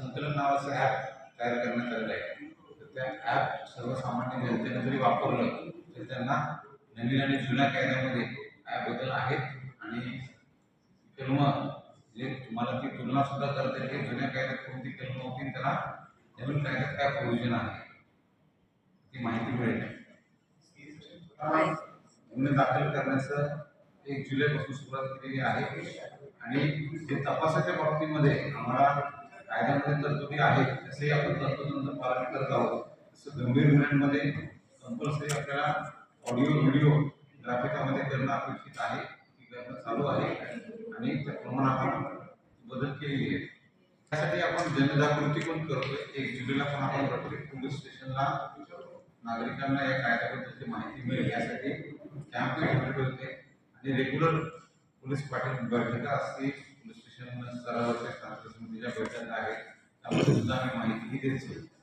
संकलन नावाचं ॲप तयार करण्यात आलेलं आहे. तर त्या ॲप सर्वसामान्य जनतेनं जरी वापरलं तर त्यांना नवीन आणि जुन्या कायद्यामध्ये ॲपबद्दल बदल आहेत. आणि कलम जे तुम्हाला ती तुलना सुद्धा करता येईल जुन्या कायद्यात कोणती कलम होती त्याला नवीन कायद्यात काय प्रोव्हिजन आहे? ती माहिती मिळेल. गुन्हे दाखल करण्याचं एक जुलैपासून सुरुवात केलेली आहे. आणि ते तपासाच्या बाबतीमध्ये आम्हाला कायद्यामध्ये तरतुदी आहेत तसेही आपण तंतोतंत पालन करत आहोत. तसं गंभीर गुन्ह्यांमध्ये कंपल्सरी आपल्याला ऑडिओ व्हिडिओ ग्राफिकामध्ये करणं अपेक्षित आहे. ती करणं चालू आहे आणि त्याप्रमाणे आपण बदल केलेली आहे. त्यासाठी आपण जनजागृती पण करतोय. एक जुलैला पण आपण प्रत्येक पोलीस स्टेशनला नागरिकांना या कायद्याबद्दलची माहिती मिळेल. यासाठी कॅम्प ठेवले होते. आणि रेग्युलर पोलीस पाटील बैठका असते पोलीस स्टेशन स्तरावरच्या स्थानिक सुद्धा आम्ही माहिती देत